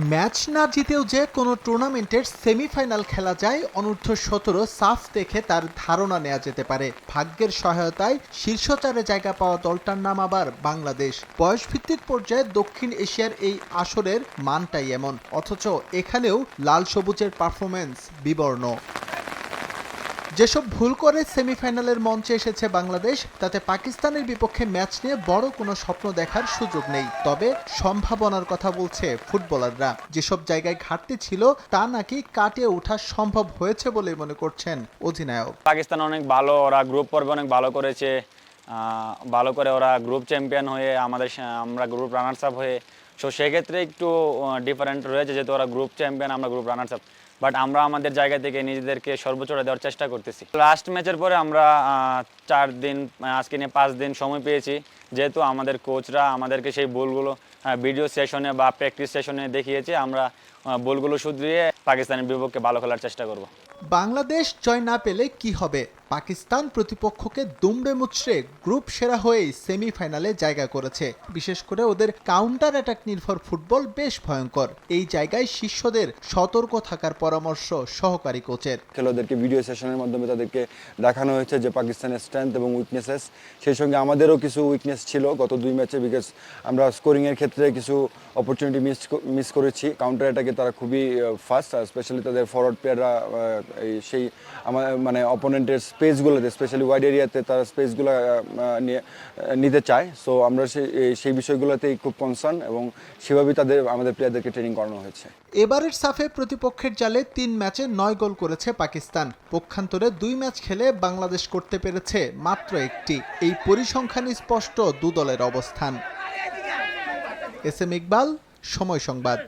Match না জিতেও যে কোনো টুর্নামেন্টের সেমিফাইনাল খেলা যায় অনূর্ধ্ব সতেরো সাফ দেখে তার ধারণা নেওয়া যেতে পারে। ভাগ্যের সহায়তায় শীর্ষচারে জায়গা পাওয়া দলটার নাম আবার বাংলাদেশ। বয়সভিত্তিক পর্যায়ে দক্ষিণ এশিয়ার এই আসরের মানটাই এমন, অথচ এখানেও লাল সবুজের পারফরমেন্স বিবর্ণ। যেসব ভুল করে সেমিফাইনালের মঞ্চে এসেছে বাংলাদেশ, তাতে পাকিস্তানের বিপক্ষে ম্যাচ নিয়ে বড় কোনো স্বপ্ন দেখার সুযোগ নেই। তবে সম্ভাবনার কথা বলছে ফুটবলাররা। যেসব জায়গায় ঘাটতি ছিল, তা নাকি কাটিয়ে ওঠা সম্ভব হয়েছে বলে মনে করছেন অধিনায়ক। পাকিস্তান অনেক ভালো, ওরা গ্রুপ পর্বে অনেক ভালো করেছে। ভালো করে ওরা গ্রুপ চ্যাম্পিয়ন হয়ে আমাদের আমরা গ্রুপ রানার্স আপ হয়ে। সো সেক্ষেত্রে একটু ডিফারেন্ট রয়েছে, যেহেতু ওরা গ্রুপ চ্যাম্পিয়ন আমরা গ্রুপ রানার্স আপ বাট আমরা আমাদের জায়গা থেকে নিজেদেরকে সর্বোচ্চটা দেওয়ার চেষ্টা করতেছি। লাস্ট ম্যাচের পরে আমরা চার দিন আজকে নিয়ে পাঁচ দিন সময় পেয়েছি। যেহেতু আমাদের কোচরা আমাদেরকে সেই বলগুলো ভিডিও সেশনে বা প্র্যাকটিস সেশনে দেখিয়েছে, আমরা বলগুলো শুধরিয়ে পাকিস্তানের বিপক্ষে ভালো খেলার চেষ্টা করব। বাংলাদেশ জয় না পেলে কি হবে? পাকিস্তান প্রতিপক্ষকে দুমড়ে মুচড়ে গ্রুপ সেরা হয়েই সেমিফাইনালে জায়গা করেছে। বিশেষ করে ওদের কাউন্টার অ্যাটাক নির্ভর ফুটবল বেশ ভয়ঙ্কর। এই জায়গায় শিষ্যদের সতর্ক থাকার পরামর্শ সহকারী কোচের। খেলোয়াড়দেরকে ভিডিও সেশনের মাধ্যমে তাদেরকে দেখানো হয়েছে যে পাকিস্তানের স্ট্রেংথ এবং উইকনেসেস সেই সঙ্গে আমাদেরও কিছু উইকনেস ছিল গত দুই ম্যাচে বিকজ আমরা স্কোরিংয়ের ক্ষেত্রে কিছু অপরচুনিটি মিস মিস করেছি। কাউন্টার অ্যাটাকে তারা খুবই ফাস্ট স্পেশালি তাদের ফরওয়ার্ড প্লেয়াররা এই সেই আমার মানে অপোনেন্টের স্পেসগুলোতে স্পেশালি ওয়াইড এরিয়াতে তারা স্পেসগুলো নিতে চায়। সো আমরা সেই সেই বিষয়গুলোতেই খুব কনসার্ন এবং সেভাবেই তাদের, আমাদের প্লেয়ারদেরকে ট্রেনিং করানো হয়েছে। এবারের সাফে প্রতিপক্ষের জালে তিন ম্যাচে নয় গোল করেছে পাকিস্তান। পক্ষান্তরে দুই ম্যাচ খেলে বাংলাদেশ করতে পেরেছে মাত্র একটি। এই পরিসংখ্যান স্পষ্ট দু দলের অবস্থান। এস এম ইকবাল, সময় সংবাদ।